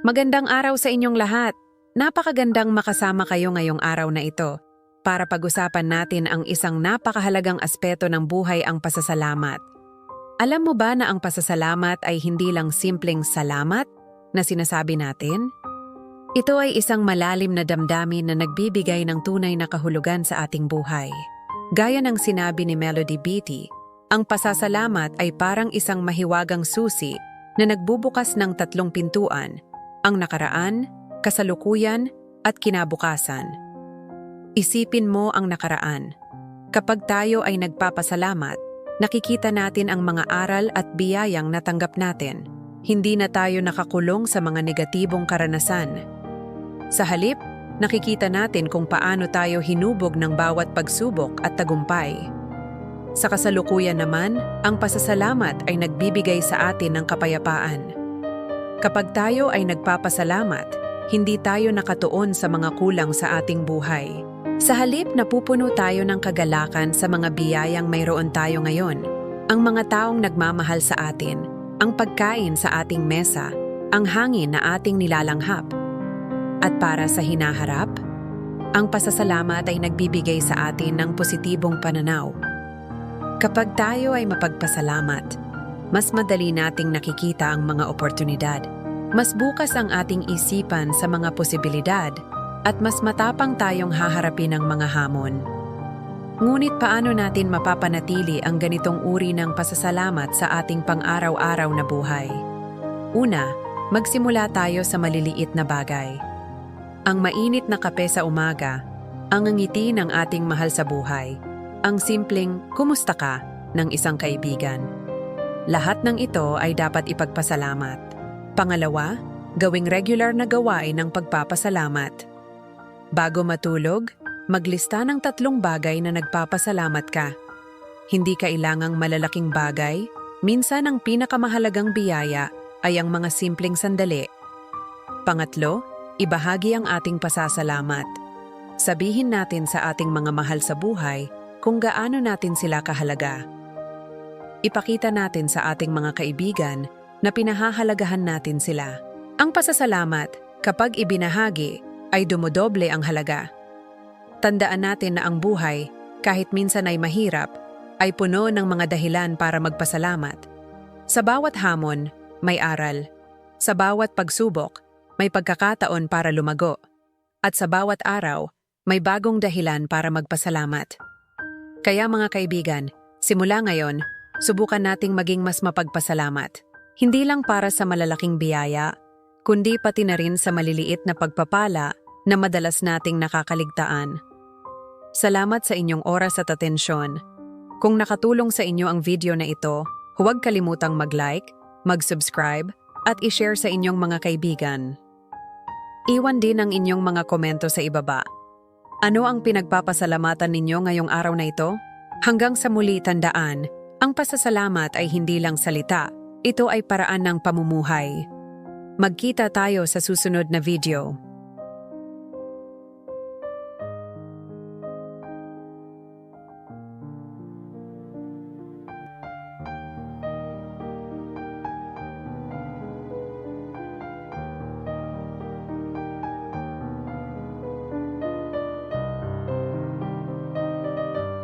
Magandang araw sa inyong lahat. Napakagandang makasama kayo ngayong araw na ito para pag-usapan natin ang isang napakahalagang aspeto ng buhay ang pasasalamat. Alam mo ba na ang pasasalamat ay hindi lang simpleng salamat na sinasabi natin? Ito ay isang malalim na damdamin na nagbibigay ng tunay na kahulugan sa ating buhay. Gaya ng sinabi ni Melody Beatty, ang pasasalamat ay parang isang mahiwagang susi na nagbubukas ng tatlong pintuan, ang nakaraan, kasalukuyan, at kinabukasan. Isipin mo ang nakaraan. Kapag tayo ay nagpapasalamat, nakikita natin ang mga aral at biyayang natanggap natin. Hindi na tayo nakakulong sa mga negatibong karanasan. Sa halip, nakikita natin kung paano tayo hinubog ng bawat pagsubok at tagumpay. Sa kasalukuyan naman, ang pasasalamat ay nagbibigay sa atin ng kapayapaan. Kapag tayo ay nagpapasalamat, hindi tayo nakatuon sa mga kulang sa ating buhay. Sa halip, napupuno tayo ng kagalakan sa mga biyayang mayroon tayo ngayon. Ang mga taong nagmamahal sa atin, ang pagkain sa ating mesa, ang hangin na ating nilalanghap. At para sa hinaharap, ang pasasalamat ay nagbibigay sa atin ng positibong pananaw. Kapag tayo ay mapagpasalamat, mas madali nating nakikita ang mga oportunidad. Mas bukas ang ating isipan sa mga posibilidad at mas matapang tayong haharapin ang mga hamon. Ngunit paano natin mapapanatili ang ganitong uri ng pasasalamat sa ating pang-araw-araw na buhay? Una, magsimula tayo sa maliliit na bagay. Ang mainit na kape sa umaga, ang ngiti ng ating mahal sa buhay, ang simpleng kumusta ka ng isang kaibigan. Lahat ng ito ay dapat ipagpasalamat. Pangalawa, gawing regular na gawain ng pagpapasalamat. Bago matulog, maglista ng tatlong bagay na nagpapasalamat ka. Hindi kailangang malalaking bagay, minsan ang pinakamahalagang biyaya ay ang mga simpleng sandali. Pangatlo, ibahagi ang ating pasasalamat. Sabihin natin sa ating mga mahal sa buhay kung gaano natin sila kahalaga. Ipakita natin sa ating mga kaibigan na pinahahalagahan natin sila. Ang pasasalamat, kapag ibinahagi, ay dumodoble ang halaga. Tandaan natin na ang buhay, kahit minsan ay mahirap, ay puno ng mga dahilan para magpasalamat. Sa bawat hamon, may aral. Sa bawat pagsubok, may pagkakataon para lumago. At sa bawat araw, may bagong dahilan para magpasalamat. Kaya mga kaibigan, simula ngayon, subukan nating maging mas mapagpasalamat. Hindi lang para sa malalaking biyaya, kundi pati na rin sa maliliit na pagpapala na madalas nating nakakaligtaan. Salamat sa inyong oras at atensyon. Kung nakatulong sa inyo ang video na ito, huwag kalimutang mag-like, mag-subscribe, at i-share sa inyong mga kaibigan. Iwan din ang inyong mga komento sa ibaba. Ano ang pinagpapasalamatan ninyo ngayong araw na ito? Hanggang sa muli tandaan, ang pasasalamat ay hindi lang salita, ito ay paraan ng pamumuhay. Magkita tayo sa susunod na video.